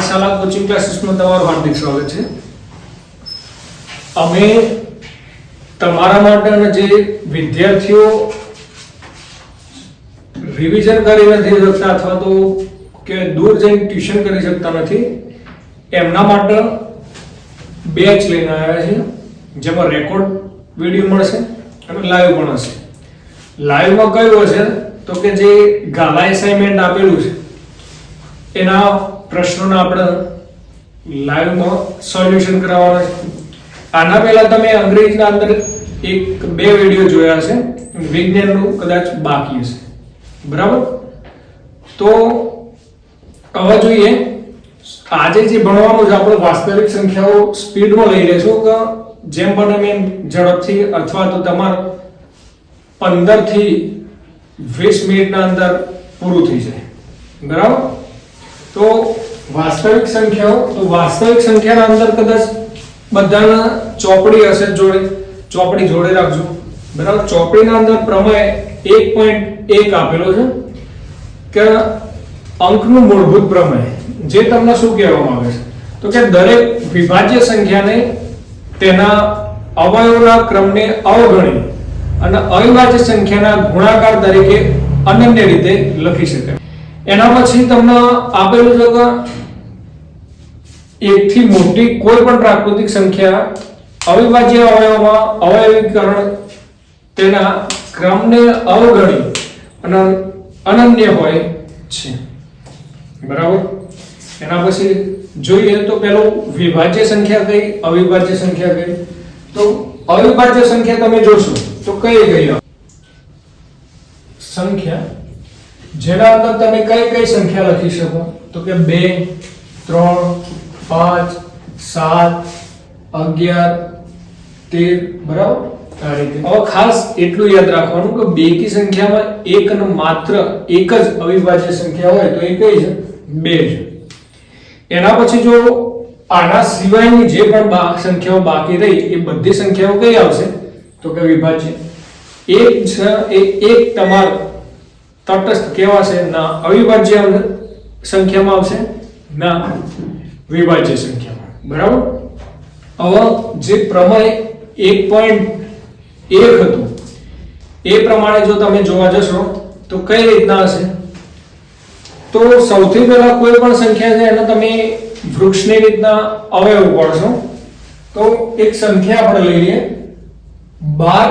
પાઠશાલા coaching ક્લાસીસમાં તમારું હાર્દિક સ્વાગત છે. અમે તમારા માટેના જે વિદ્યાર્થીઓ રિવિઝન કરી નથી શકતા અથવા તો કે દૂર જઈને ટ્યુશન કરી શકતા નથી, એમના માટે બેચ લઈને આવ્યા છે. જેમાં રેકોર્ડ વીડિયો મળશે અને લાઈવ પણ હશે. લાઈવમાં કયું હશે? તો કે જે ગાલા એસાઇનમેન્ટ આપેલું છે. એના પ્રશ્નોના આપણે લાઈવમાં સોલ્યુશન કરાવવાના છે. આના પહેલા તમે અંગ્રેજીના અંદર એક બે વીડિયો જોયા છે વિજ્ઞાનનું કદાચ બાકી હશે. બરાબર? તો હવે જોઈએ, આજે જે ભણવાનું છે, આપણે વાસ્તવિક સંખ્યાઓ સ્પીડમાં લઈ લેશું કે જેમ પણ એમ ઝડપથી અથવા તો તમારે પંદરથી વીસ મિનિટના અંદર પૂરું થઈ જાય. બરાબર? તો વાસ્તવિક સંખ્યાઓ, તો વાસ્તવિક સંખ્યાના અંદર કદાચ બધાના ચોપડી હશે જોડે. ચોપડી જોડે રાખજો. બરાબર? ચોપડીના અંદર પ્રમેય એક પોઈન્ટ એક આપેલો છે કે અંકનું મૂળભૂત પ્રમેય, જે તમને શું કહેવામાં આવે છે? તો કે દરેક વિભાજ્ય સંખ્યાને તેના અવયવના ક્રમને અવગણી અને અવિભાજ્ય સંખ્યાના ગુણાકાર તરીકે અનન્ય રીતે લખી શકાય. એના પછી તમને આપેલું છે કે એકથી મોટી કોઈ પણ પ્રાકૃતિક સંખ્યા અવિભાજ્ય અવયવમાં અવયવીકરણ તેના ક્રમને અવગણી અને અનન્ય હોય છે. બરાબર? એના પછી જોઈએ તો પેલો વિભાજ્ય સંખ્યા કઈ, અવિભાજ્ય સંખ્યા કઈ? તો અવિભાજ્ય સંખ્યા તમે જોશો તો કઈ કઈ સંખ્યા જેના અંદર તમે કઈ કઈ સંખ્યા લખી શકો? તો કે બે, ત્રણ, પાંચ, સાત, અગિયાર, તેર, બરાબર? આ રીતે. હવે ખાસ એટલું યાદ રાખવાનું કે બેકી સંખ્યામાં એક માત્ર એક જ અવિભાજ્ય સંખ્યા હોય તો એ કઈ છે? બે છે. એના પછી જો આના સિવાયની જે પણ સંખ્યાઓ બાકી રહી, એ બધી સંખ્યાઓ કઈ આવશે? તો કે વિભાજ્ય. એક છે એ એક તમાર તટસ્થ કેવા છે? ના, અવિભાજ્ય સંખ્યામાં આવશે, ના, વિભાજ્ય સંખ્યામાં. બરાબર? હવે જે પ્રમેય એક પોઈન્ટ એક હતું, એ પ્રમાણે જો તમે જોવા જશો, તો કઈ રીતના હશે? તો સૌથી પહેલા કોઈ પણ સંખ્યા છે, એને તમે વૃક્ષની રીતના અવયવ પડશો તો એક સંખ્યા આપણે લઈ લઈએ, બાર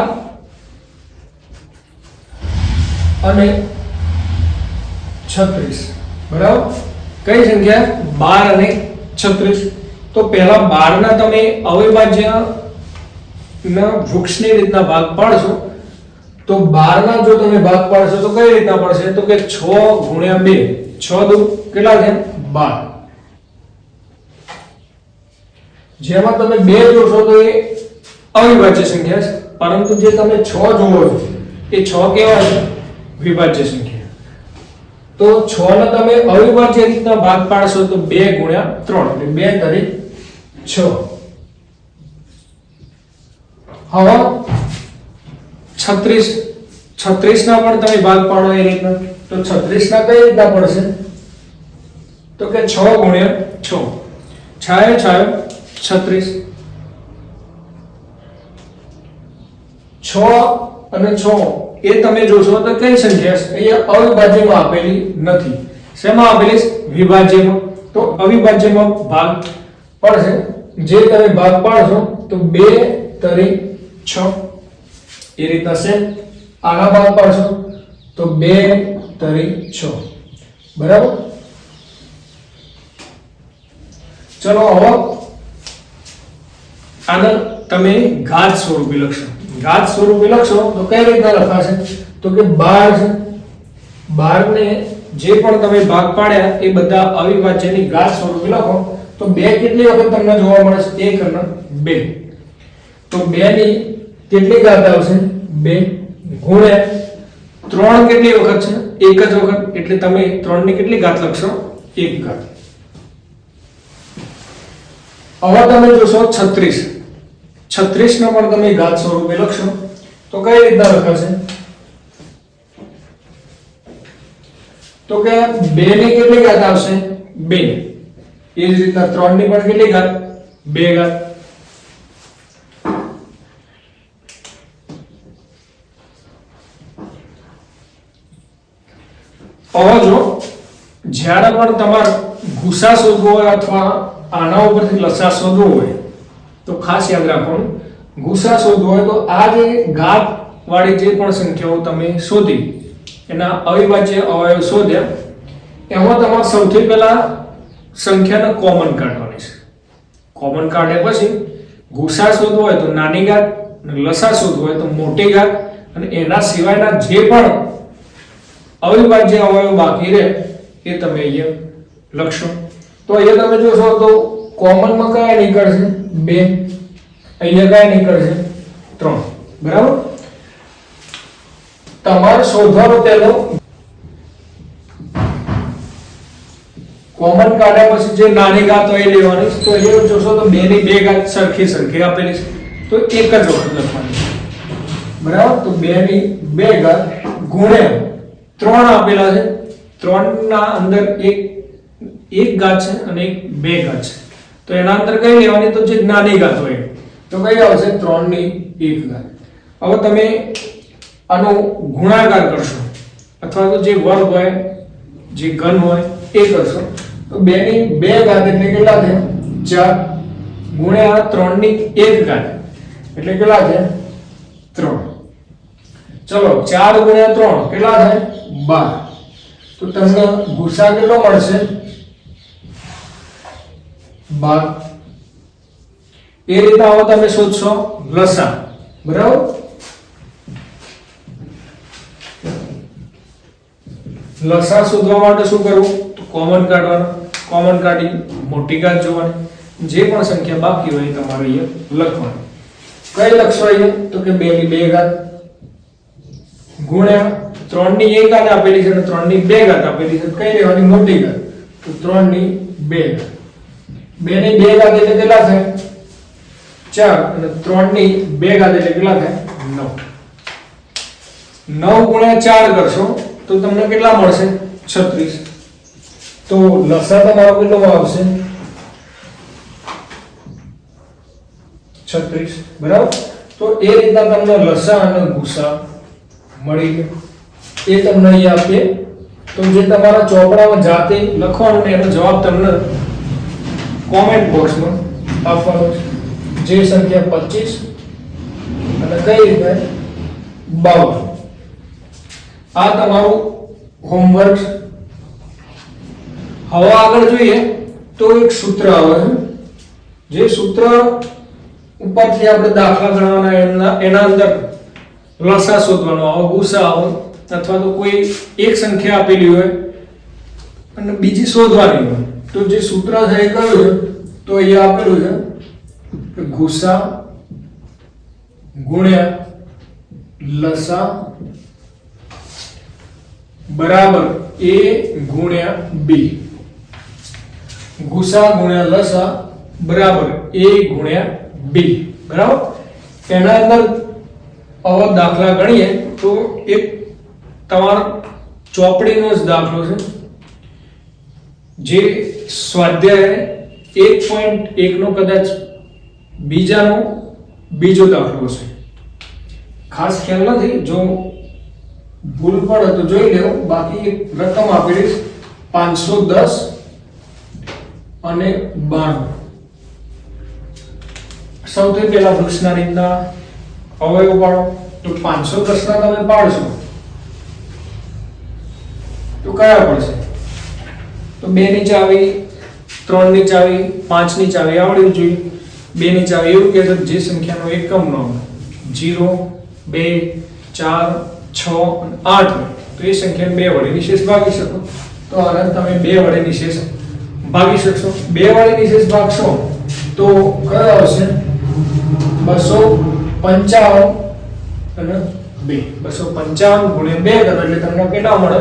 અને છત્રીસ. બરાબર? કઈ સંખ્યા? બાર અને છત્રીસ. તો પહેલા બાર ના તમે અવિભાજ્ય વૃક્ષની રીતના ભાગ પાડશો. તો બાર ના જો તમે ભાગ પાડશો, તો કઈ રીતના પડશે? તો કે છ ગુણ્યા બે. છ દુ કેટલા છે? બાર. જેમાં તમે બે જોશો તો એ અવિભાજ્ય સંખ્યા છે. પરંતુ જે તમે છ જોવો છો, એ છ કેવા છે? વિભાજ્ય સંખ્યા. તો છ ને તમે અવિભાજ્ય રીતના ભાગ પાડશો તો બે ગુણ્યા ત્રણ, એટલે બે તરી છ. હવે છત્રીસ છત્રીસ ના પણ તમે ભાગ પાડો એ રીતના. તો છત્રીસ ના કઈ રીતના પડશે? તો કે છ ગુણ્યા છ. છાયો છાયો, છત્રીસ. છ અને છ એ તમે જોશો તો કઈ સંખ્યા છે અહીંયા અવિભાજ્યમાં આપેલી નથી. શેમાં આપેલી વિભાજ્યમાં. તો અવિભાજ્યમાં ભાગ પડશે. જે તમે ભાગ પાડશો તો બે તરી છ. એ રીતના છે. આના ભાગ પાડશો તો બે તરી છ. બરાબર? ચલો હવે આને તમે ઘાત સ્વરૂપે લખશો. ઘાત સ્વરૂપે લખશો, તો કઈ રીતના લખાશે? તો કે બાર 12 ને જે પણ તમે ભાગ પાડ્યા, એ બધા અવિભાજ્યની ઘાત સ્વરૂપે લખો. તો બે કેટલી વખત તમને જોવા મળે છે? એક અને બે. તો બે ની કેટલી ઘાત આવશે? બે ગુણ્યા ત્રણ કેટલી વખત છે? એક જ વખત. એટલે તમે ત્રણની કેટલી ઘાત લખશો? એક ઘાત. હવે તમે જોશો છત્રીસ. છત્રીસ ને પણ તમે ઘાત સ્વરૂપે લખશો. તો કઈ રીતના લખાશે? તો કે બે ની કેટલી ઘાત આવશે? બે. એ જ રીતના ત્રણની પણ કેટલી ઘાત બે ઘાત હવે જો, જ્યારે પણ તમારે ગુસા શોધવો હોય અથવા આના ઉપરથી લસા શોધવો હોય તો ખાસ યાદ રાખવાનું ગુસા શોધવો હોય તો આ જે ઘાત વાળી જે પણ સંખ્યાઓ તમે શોધી, એના અવિભાજ્ય અવયવ શોધ્યા, એમાં તમારે સૌથી પહેલા સંખ્યાને કોમન કાઢવાની છે. કોમન કાઢ્યા પછી ગુસા શોધવો હોય તો નાની ઘાત લસા શોધવો હોય તો મોટી ઘાત, અને એના સિવાયના જે પણ અવિભાજ્ય અવયવ બાકી રહે, એ તમે અહીંયા લખશો. તો અહીંયા તમે જોશો તો કોમનમાં કયા નીકળશે? બે. અહીંયા કયા નીકળશે? ત્રણ. બરાબર? તમારે શોધવાનો પહેલો. કોમન કાઢ્યા પછી જે નાની ઘાત હોય એ લેવાની. તો એ જોશો તો બે ની બે ઘાત સરખી સરખી આપેલી છે. તો એક જ વખત લખવાની. બરાબર? તો બે ની બે ઘાત ગુણ્યા ત્રણ આપેલા છે. ત્રણ ના અંદર એક એક ઘાત છે અને એક બે ઘાત છે. તો એના અંદર કઈ લેવાની તો જે નાની ઘાત હોય તો કઈ આવશે? ત્રણની એક ઘાત હવે તમે આનો ગુણાકાર કરશો. અથવા તો જે વર્ગ હોય, જે ઘન હોય, એ કરશો. તો બે ની બે ઘાત એટલે કેટલા છે? ચાર. ગુણ્યા ત્રણની એક ઘાત. એટલે કેટલા છે? ત્રણ. ચલો, ચાર ગુણ્યા ત્રણ કેટલા થાય? બાર. તો તમને ગુસા કેટલો મળશે? બાર. એ રીતના આવો તમે શોધશો. લસા બરાબર? લસા શોધવા માટે શું કરવું? કોમન કાઢવાનું. કોમન કાઢી મોટી ઘાત જોવાની. જે પણ સંખ્યા બાકી હોય તમારે અહીંયા લખવાની. કઈ લખશો અહીંયા? તો કે બે ની બે ઘાત. ગુણ્યા ત્રણની એક ઘાત આપેલી છે અને ત્રણની બે ઘાત આપેલી છે. કઈ લેવાની? મોટી ઘાત. તો ત્રણની બે ઘાત. બે ની બે ઘાત એટલે કેટલા છે ચાર. અને ત્રણની બે ઘાત એટલે કેટલા થાય? નવ. નવ ગુણ્યા ચાર કરશો તો તમને કેટલા મળશે? છત્રીસ. તો લસા તમારો કેટલો આવશે? છત્રીસ. બરાબર? તો એ રીતના તમને લસા અને ગુસા મળી ગયો એ તમને અહીંયા આપીએ. તો જે તમારા ચોપડામાં જાતે લખવાનું એનો જવાબ તમને કોમેન્ટ બોક્સમાં આપવાનો છે. જે સંખ્યા પચીસ અને કઈ રીતે બાવન. આ તમારું હોમવર્ક હવે આગળ જોઈએ તો એક સૂત્ર આવે છે. જે સૂત્ર ઉપરથી આપણે દાખલા ગણવાના એના એના અંદર લસા શોધવાનો આવે ગુસા આવે અથવા તો કોઈ એક સંખ્યા આપેલી હોય અને બીજી શોધવાની હોય. તો જે સૂત્ર છે એ કયું છે? તો અહીંયા આપેલું છે કે ગુસા ગુણ્યા, લસા, બરાબર એ ગુણ્યા બી. ગુસા ગુણ્યા, લસા, બરાબર એ ગુણ્યા બી. બરાબર? એના અંદર આવા દાખલા ગણીએ તો એક તમારો ચોપડીનો જ દાખલો છે. જે સ્વાધ્યાય એક પોઈન્ટ એકનો કદાચ બીજાનો બીજો દાખલો છે ખાસ ખ્યાલ નથી, જો ભૂલ પણ તો જોઈ લેવો. બાકી રકમ આપેલી દઈશ, પાંચસો દસ અને બાણું. સૌથી પહેલા વૃક્ષના રીતના અવયવ પાડો. તો પાંચસો દસ ના તમે પાડશો. તો કયા પડશે? તો બે ની ચાવી ત્રણની ચાવી પાંચની ચાવી આવડવી જોઈએ. બે ની ચાવી એવું કહે છે જે સંખ્યાનો એકમ નો જીરો, બે, ચાર, છ આઠ તો એ સંખ્યાને બે વડે નિશેષ ભાગી શકો. તો આને તમે બે વડે નિશેષ ભાગી શકશો. બે વડે નિશેષ ભાગશો તો કયો આવશે? બસો પંચાવન અને બે. બસો પંચાવન ગુણ્યા બે કરો એટલે તમને કેટલા મળે?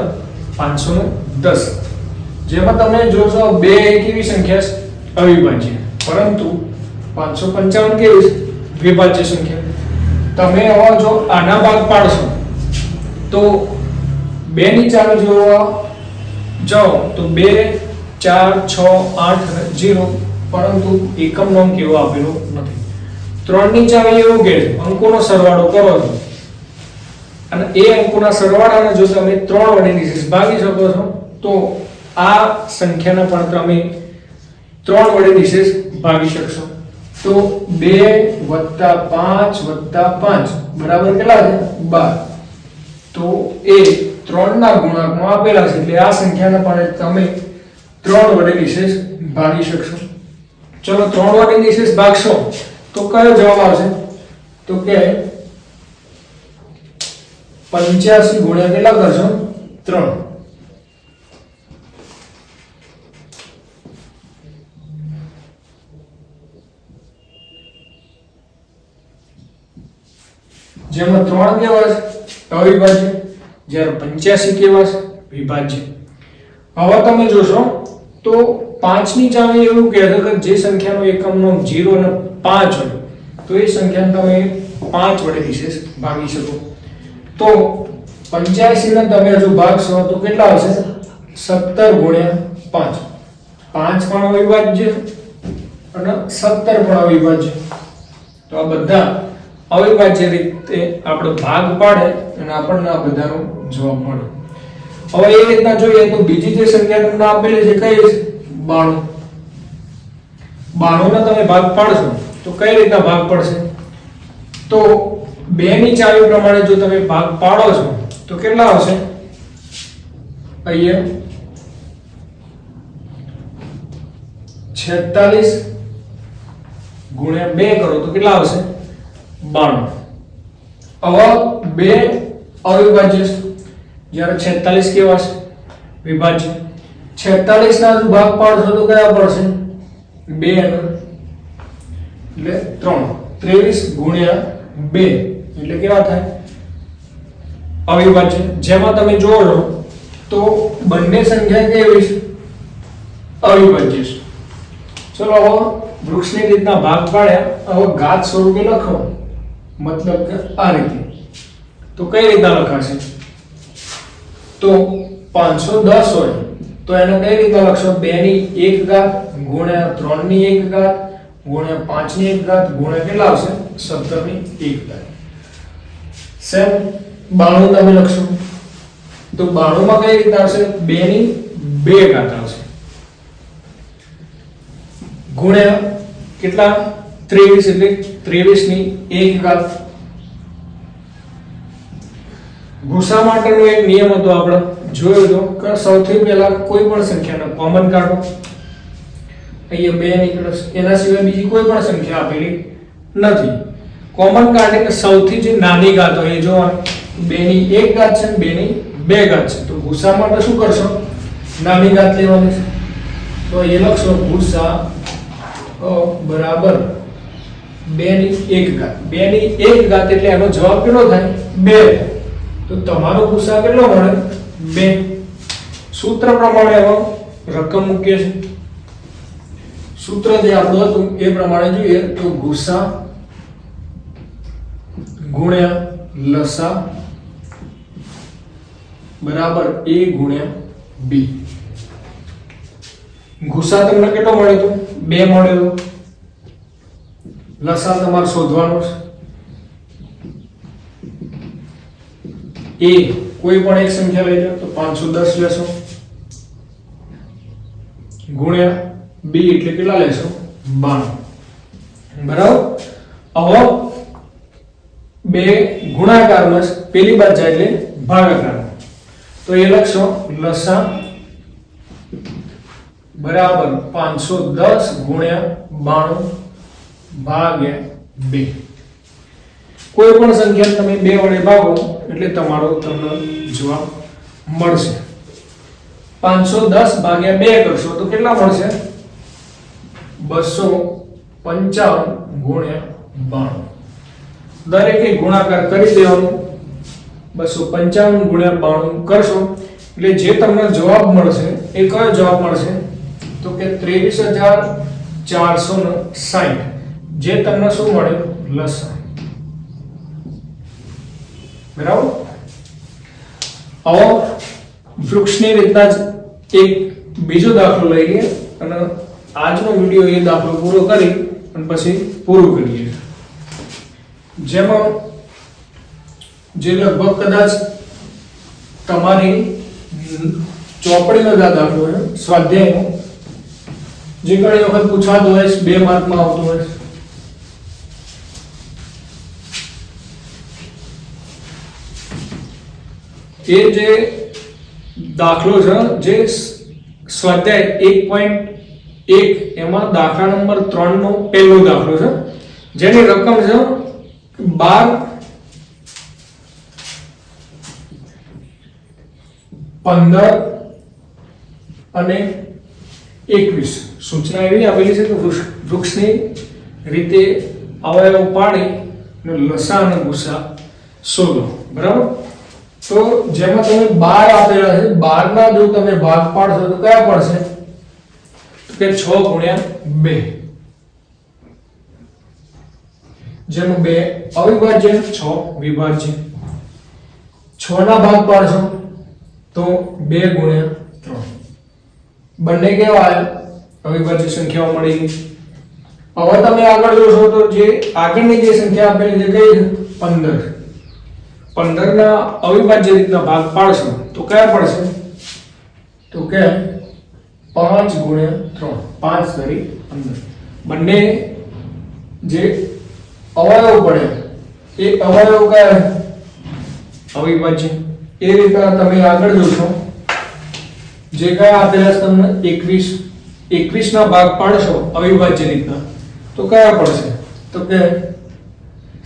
પાંચસો ને દસ. જેમાં તમે જોશો બે કેવી સંખ્યા અવિભાજ્ય. પરંતુ પાંચસો પંચાવન કેવી વિભાજ્ય સંખ્યા. તમે હવે જો આના ભાગ પાડશો, તો બે ની ચાવી જોવા જાઓ, તો બે, ચાર, છ, આઠ જીરો, પરંતુ એકમ નોમ કેવો આપેલો નથી. ત્રણની ચાવી એવું કે અંકોનો સરવાળો કરો છો. અને એ અંકોના સરવાળાને જો તમે ત્રણ વડે નિશેષ ભાગી શકો છો, તો આ સંખ્યાને પણ તમે ત્રણ વડે નિશેષ ભાગી શકશો. તો બે વત્તા પાંચ વત્તા પાંચ, બરાબર કેટલા છે? બાર. તો એ ત્રણના ગુણાંકમાં આપેલા છે, એટલે આ સંખ્યાને પણ તમે ત્રણ વડે નિશેષ ભાગી શકશો. ચલો, ત્રણ વડે નિશેષ ભાગશો, તો કયો જવાબ આવશે? તો કે પંચ્યાસી ગુણ્યા કેટલા કરશો? ત્રણ. જેમાં ત્રણ કેવા છે. અવિભાજ્ય, જ્યારે પંચ્યાસી કેવા છે, વિભાજ્ય. હવે તમે જોશો, તો પાંચની ચાવી એવું કહે છે કે જે સંખ્યાનો એકમનો જીરો અને પાંચ હોય, તો એ સંખ્યાને તમે પાંચ વડે વિશેષ ભાગી શકો. તો 85 ને તમે હજુ ભાગશો, તો કેટલા આવશે? 17 ગુણ્યા 5 5 પણ અવિભાજ્ય અને 17 પણ અવિભાજ્ય. તો આ બધા અવિભાજ્ય રીતે આપણે ભાગ પાડે અને આપણને આ બધાનો જવાબ મળે. હવે એ રીતના જોઈએ તો બીજી જે સંખ્યા તમને આપેલી છે, કઈ બાણું. બાણું તમે ભાગ પાડશો તો કઈ રીતના ભાગ પડશે? તો બે ની ચાવી પ્રમાણે જો તમે ભાગ પાડો છો, તો કેટલા આવશે? અહીંયા છેતાલીસ ગુણ્યા બે કરો તો કેટલા આવશે? બાણું. હવે બે અવિભાજ્ય જ્યારે છેતાલીસ કેવા છે? વિભાજ્ય. છેતાલીસ ના ભાગ પાડશો તો કયા પડશે બે એટલે ત્રણ. ત્રેવીસ ગુણ્યા બે. એટલે કેવા થાય? અવિભાજ્ય. જેમાં તમે જોવો છો તો બંને સંખ્યા કેવી છે? અવિભાજ્ય છે. ચલો હવે વૃક્ષની રીતના ભાગ પાડ્યા. હવે ઘાત સ્વરૂપે લખો. મતલબ કે આ રીતે. તો કઈ રીતના લખાશે? તો 510 હોય, તો એને કઈ રીતે લખશો? બે ની એક ઘાત, ગુણ્યા ત્રણની એક ઘાત, ગુણ્યા પાંચની એક ઘાત, ગુણ્યા કેટલા આવશે? 17 ની એક ઘાત. સેમ 92 તમે લખશો. તો 92 માં કઈ રીતે આવશે? બે ની બે ઘાત આવશે. ગુણ્યા કેટલા? 23 એટલે 23 ની 1 ઘાત. ગુસા માટેનો એક નિયમ હતો આપણે જોયો હતો કે સૌથી પહેલા કોઈ પણ સંખ્યાનો કોમન કાઢો. અહીંયા બે નીકળે એના સિવાય બીજી કોઈ પણ સંખ્યા આપેલી નથી. કોમન કાઢે કે સૌથી જે નાની ઘાત હોય, એ જોવાની. બે ની એક ઘાત છે ને બે ની બે ઘાત છે. તો ગુસા માટે શું કરશો? નાની ઘાત લેવાની છે. તો એ લખશો ગુસા બરાબર. બે એક ઘાત. બે એક ઘાત એટલે એનો જવાબ કેટલો થાય? બે. તો તમારો ગુસા કેટલો મળે બે. સૂત્ર પ્રમાણે હવે રકમ મૂકીએ છે. સૂત્ર જે આપણું હતું, એ પ્રમાણે જોઈએ તો ગુસા ગુણ્યા લસા બરાબર એ ગુણ્યા બી. ગુસા તમને કેટલો મળ્યો હતો બે મળ્યો. લસા તમારે શોધવાનો છે. એ કોઈ પણ એક સંખ્યા લઈ લો, તો 510 લેશો. ગુણ્યા બી એટલે કેટલા લેશો? 92 બરાબર? હવે બે ગુણાકારમાં. પેલી બાદ જાય એટલે ભાગાકારમાં તો એ લખશો લસા બરાબર 510 ગુણ્યા 92 ભાગ્યા બે. કોઈ પણ સંખ્યા તમે બે વડે ભાગો, એટલે તમારો તમને જવાબ મળશે. 510 ભાગ્યા બે કરશો તો કેટલા મળશે? 255 ગુણ્યા 92 દરેકે ગુણાકાર કરી દેવાનો. 255 ગુણ્યા 92 કરશો, એટલે જે તમને જવાબ મળશે, એ કયો જવાબ મળશે? તો કે 23460 જે તમને શું મળે? લસણ. બરાબર? આવો, વૃક્ષની રીતના જ એક બીજો દાખલો લઈએ અને આજનો વીડિયો એ દાખલો પૂરો કરી અને પછી પૂરું કરીએ. જેમાં જે લગભગ કદાચ તમારી ચોપડીનો જ દાખલો છે, સ્વાધ્યાયનો. જે ઘણી વખત પૂછાતો હોય બે માર્કમાં આવતો હોય એ જે દાખલો છે, જે સ્વાધ્યાય એક પોઈન્ટ એક, એમાં દાખલા નંબર ત્રણ નો પહેલો દાખલો છે. જેની રકમ છે બાર પંદર અને એકવીસ. સૂચના એવી આપેલી છે કે વૃક્ષ- વૃક્ષની રીતે અવયવ પાડી લસા અને ગુસા શોધો. બરાબર? તો જેમાં તમે 12 આપેલા છે 12 ના જો તમે ભાગ પાડશો તો કયા પડશે? કે 6 ગુણ્યા 2 જેમાં 2 અવિભાજ્ય 6 વિભાજ્ય. 6 ના ભાગ પાડશો તો 2 ગુણ્યા 3 બંને કેવા અવિભાજ્ય સંખ્યાઓ મળી ગઈ. હવે તમે આગળ જોશો તો જે આગળની જે સંખ્યા આપેલી છે, કઈ 15 પંદરના અવિભાજ્ય રીતના ભાગ પાડશો, તો કયા પડશે? તો કે પાંચ ગુણ્યા ત્રણ, પાંચ તરી પંદર. બંને જે અવયવ પડે, એ અવયવ કયા અવિભાજ્ય. એ રીતના તમે આગળ જોશો. જે કયા આપેલા છે તમને? એકવીસ. એકવીસના ભાગ પાડશો અવિભાજ્ય રીતના, તો કયા પડશે? તો કે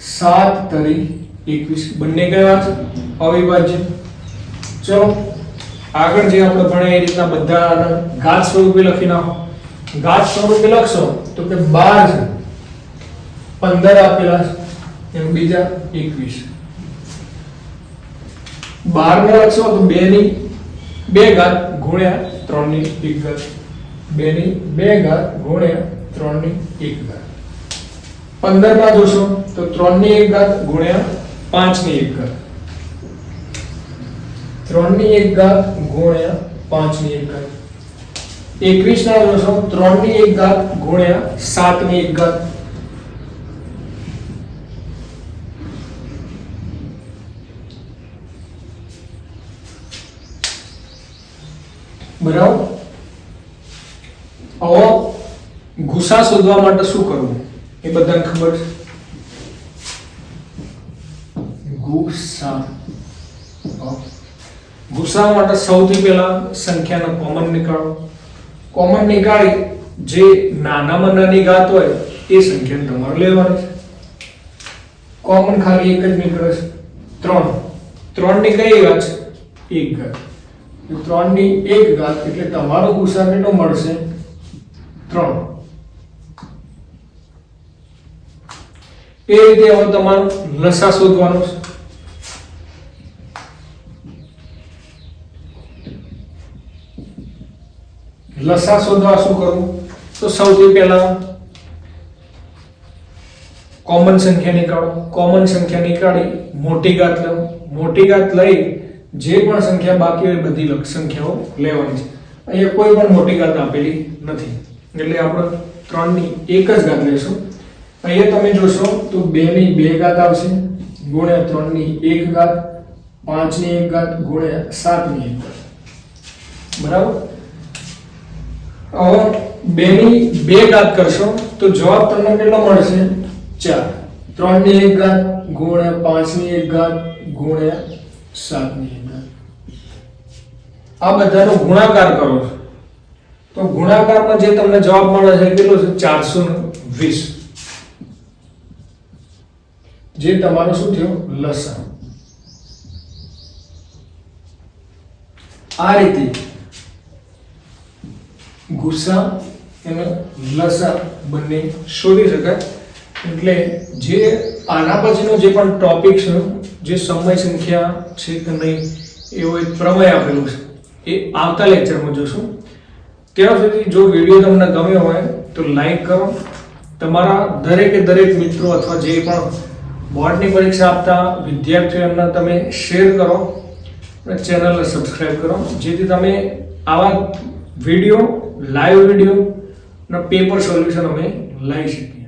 સાત તરી એકવીસ. બંને કયા છે? અવિભાજ્ય. ચલો, આગળ જે આપણે ભણ્યા એ રીતના બધા ઘાત સ્વરૂપે લખી નાખો. ઘાત સ્વરૂપે લખશો તો કે બાર પંદર આપેલા છે. એમ બીજા એકવીસ. બાર ને લખશો તો બે ની બે ઘાત ગુણ્યા ત્રણની એક ઘાત. બે ની બે ઘાત ગુણ્યા ત્રણની એક ઘાત. પંદરમાં જોશો તો ત્રણની એક ઘાત ગુણ્યા પાંચની એક ઘાત ત્રણની એક ઘાત ગુણ્યા પાંચની એક ઘાત. એકવીસ ના જોશો ત્રણની એક ઘાત ગુણ્યા સાતની એક ઘાત. બરાબર? હવે ગુસા શોધવા માટે શું કરવું? એ બધાને ખબર છે. ગુસા માટે સૌથી પહેલા સંખ્યાનો કોમન નીકાળો. કોમન નીકાળી જે નાનામાં નાની ઘાત હોય એ સંખ્યાને તમારે લેવાની છે. કોમન ખાલી એક જ નીકળે છે. ત્રણ. ત્રણની કઈ ઘાત છે? એક ઘાત. ત્રણની એક ઘાત એટલે તમારો ગુસા કેટલો મળશે? ત્રણ. એ રીતે હવે તમારો લસા શોધવાનો છે. લસા શોધવા શું કરવું તો સૌથી પહેલા કોમન સંખ્યા નીકાળો. કોમન સંખ્યા નીકાળી, મોટી ઘાત લો મોટી ઘાત લઈ જે પણ સંખ્યા બાકી હોય બધી સંખ્યાઓ લેવાની છે. અહીંયા કોઈ પણ મોટી ઘાત આપેલી નથી. એટલે આપણે ત્રણની એક જ ઘાત લેશું અહીંયા તમે જોશો તો બે ની બે ઘાત આવશે, ગુણ્યા ત્રણની એક ઘાત પાંચની એક ઘાત, ગુણ્યા સાતની એક ઘાત. બરાબર? હવે બે ની બે ઘાત કરશો, તો જવાબ તમને કેટલો મળશે? ચાર. ત્રણની એક ઘાત, ગુણ્યા પાંચની એક ઘાત, ગુણ્યા સાતની એક ઘાત. આ બધાનો ગુણાકાર કરો. છો તો ગુણાકારમાં જે તમને જવાબ મળે છે કેટલો છે? ચારસો વીસ. જે તમારો શું થયો? લસણ. આ રીતે ગુસ્સા અને લસા બંને શોધી શકાય. એટલે જે આના પછીનો જે પણ ટોપિક છે, જે સમય સંખ્યા છે કે નહીં, એવો એક પ્રમેય આપેલું છે. એ આવતા લેક્ચરમાં જોશું. ત્યાં સુધી જો વીડિયો તમને ગમ્યો હોય, તો લાઈક કરો. તમારા દરેકે દરેક મિત્રો અથવા જે પણ બોર્ડની પરીક્ષા આપતા વિદ્યાર્થીઓના તમે શેર કરો અને ચેનલને સબસ્ક્રાઈબ કરો. જેથી તમે આવા વીડિયો લાઈવ વીડિયો અને પેપર સોલ્યુશન અમે લાવી શકીએ.